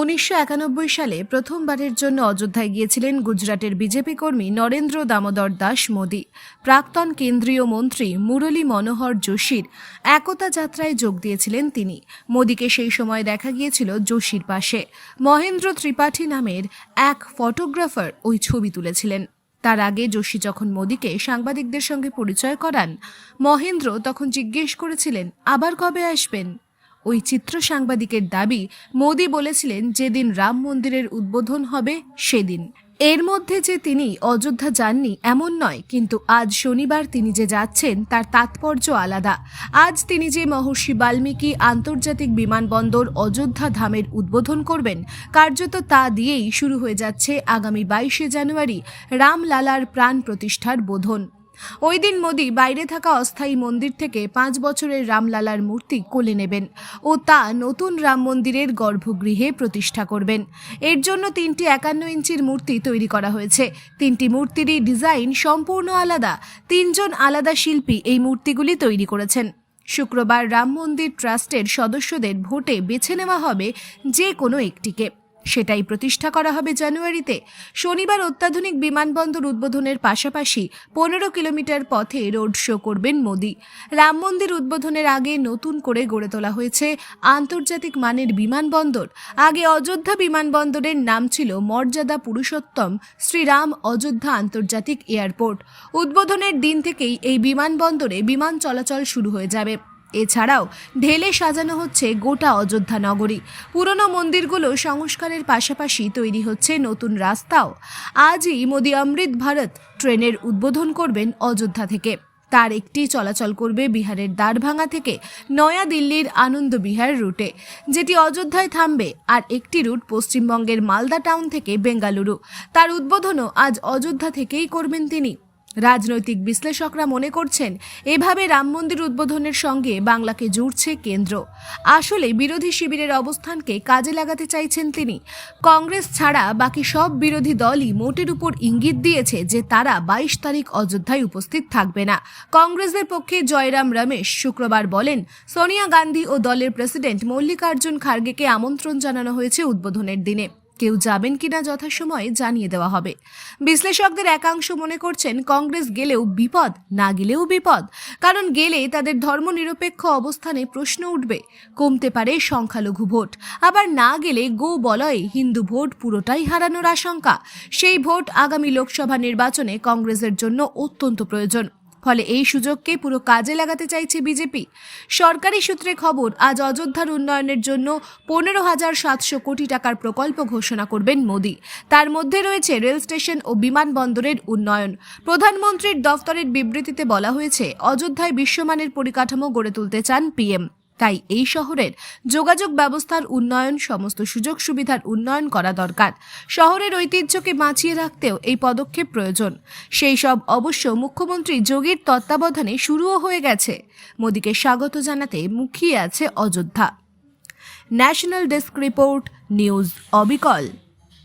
উনিশশো একানব্বই সালে প্রথমবারের জন্য অযোধ্যায় গিয়েছিলেন গুজরাটের বিজেপি কর্মী নরেন্দ্র দামোদর দাস মোদী। প্রাক্তন কেন্দ্রীয় মন্ত্রী মুরলী মনোহর যোশীর একতা যাত্রায় যোগ দিয়েছিলেন তিনি। মোদীকে সেই সময় দেখা গিয়েছিল যোশীর পাশে। মহেন্দ্র ত্রিপাঠী নামের এক ফটোগ্রাফার ওই ছবি তুলেছিলেন। তার আগে যোশী যখন মোদীকে সাংবাদিকদের সঙ্গে পরিচয় করান, মহেন্দ্র তখন জিজ্ঞেস করেছিলেন, আবার কবে আসবেন? ওই চিত্র সাংবাদিকের দাবি মোদি বলেছিলেন যেদিন রাম মন্দিরের উদ্বোধন হবে, সেদিন। এর মধ্যে যে তিনি অযোধ্যা যাননি এমন নয়, কিন্তু আজ শনিবার তিনি যে যাচ্ছেন তার তাৎপর্য আলাদা। আজ তিনি যে মহর্ষি বাল্মীকি আন্তর্জাতিক বিমানবন্দর অযোধ্যা ধামের উদ্বোধন করবেন, কার্যত তা দিয়েই শুরু হয়ে যাচ্ছে আগামী বাইশে জানুয়ারি রামলালার প্রাণ প্রতিষ্ঠার বোধন। ওই দিন মোদি বাইরে থাকা অস্থায়ী মন্দির থেকে পাঁচ বছরের রামলালার মূর্তি কোলে নেবেন ও তা নতুন রাম মন্দিরের গর্ভগৃহে প্রতিষ্ঠা করবেন। এর জন্য তিনটি একান্ন ইঞ্চির মূর্তি তৈরি করা হয়েছে। তিনটি মূর্তিরই ডিজাইন সম্পূর্ণ আলাদা। তিনজন আলাদা শিল্পী এই মূর্তিগুলি তৈরি করেছেন। শুক্রবার রাম মন্দির ট্রাস্টের সদস্যদের ভোটে বেছে নেওয়া হবে যে কোনো একটিকে। সেটাই প্রতিষ্ঠা করা হবে জানুয়ারিতে। শনিবার অত্যাধুনিক বিমানবন্দর উদ্বোধনের পাশাপাশি পনেরো কিলোমিটার পথে রোড শো করবেন মোদি। রাম মন্দির উদ্বোধনের আগে নতুন করে গড়ে তোলা হয়েছে আন্তর্জাতিক মানের বিমানবন্দর। আগে অযোধ্যা বিমানবন্দরের নাম ছিল মর্যাদা পুরুষোত্তম শ্রীরাম অযোধ্যা আন্তর্জাতিক এয়ারপোর্ট। উদ্বোধনের দিন থেকেই এই বিমানবন্দরে বিমান চলাচল শুরু হয়ে যাবে। এছাড়াও ঢেলে সাজানো হচ্ছে গোটা অযোধ্যা নগরী। পুরনো মন্দিরগুলো সংস্কারের পাশাপাশি তৈরি হচ্ছে নতুন রাস্তাও। আজই মোদি অমৃত ভারত ট্রেনের উদ্বোধন করবেন অযোধ্যা থেকে। তার একটি চলাচল করবে বিহারের দ্বারভাঙা থেকে নয়া দিল্লির আনন্দ বিহার রুটে, যেটি অযোধ্যায় থামবে, আর একটি রুট পশ্চিমবঙ্গের মালদা টাউন থেকে বেঙ্গালুরু। তার উদ্বোধনও আজ অযোধ্যা থেকেই করবেন তিনি। রাজনৈতিক বিশ্লেষকরা মনে করছেন, এভাবে রাম মন্দির উদ্বোধনের সঙ্গে বাংলাকে জুড়ছে কেন্দ্র। আসলে বিরোধী শিবিরের অবস্থানকে কাজে লাগাতে চাইছেন তিনি। কংগ্রেস ছাড়া বাকি সব বিরোধী দলই মোটের উপর ইঙ্গিত দিয়েছে যে তারা বাইশ তারিখ অযোধ্যায় উপস্থিত থাকবে না। কংগ্রেসের পক্ষে জয়রাম রমেশ শুক্রবার বলেন, সোনিয়া গান্ধী ও দলের প্রেসিডেন্ট মল্লিকার্জুন খার্গেকে আমন্ত্রণ জানানো হয়েছে উদ্বোধনের দিনে। কেউ যাবেন কিনা যথাসময়ে জানিয়ে দেওয়া হবে। বিশ্লেষকদের একাংশ মনে করছেন, কংগ্রেস গেলেও বিপদ, না গেলেও বিপদ। কারণ গেলে তাদের ধর্মনিরপেক্ষ অবস্থানে প্রশ্ন উঠবে, কমতে পারে সংখ্যালঘু ভোট। আবার না গেলে গো বলয়ে হিন্দু ভোট পুরোটাই হারানোর আশঙ্কা। সেই ভোট আগামী লোকসভা নির্বাচনে কংগ্রেসের জন্য অত্যন্ত প্রয়োজন। ফলে এই সুযোগকে পুরো কাজে লাগাতে চাইছে বিজেপি। সরকারি সূত্রে খবর, আজ অযোধ্যার উন্নয়নের জন্য পনেরো হাজার সাতশো কোটি টাকার প্রকল্প ঘোষণা করবেন মোদী। তার মধ্যে রয়েছে রেল স্টেশন ও বিমানবন্দরের উন্নয়ন। প্রধানমন্ত্রীর দফতরের বিবৃতিতে বলা হয়েছে, অযোধ্যায় বিশ্বমানের পরিকাঠামো গড়ে তুলতে চান পিএম। তাই এই শহরের যোগাযোগ ব্যবস্থার উন্নয়ন, সমস্ত সুযোগ সুবিধার উন্নয়ন করা দরকার। শহরের ঐতিহ্যকে বাঁচিয়ে রাখতেও এই পদক্ষেপ প্রয়োজন। সেই সব অবশ্য মুখ্যমন্ত্রী যোগীর তত্ত্বাবধানে শুরুও হয়ে গেছে। মোদীকে স্বাগত জানাতে মুখিয়ে আছে Ayodhya. National desk report, news অবিকল।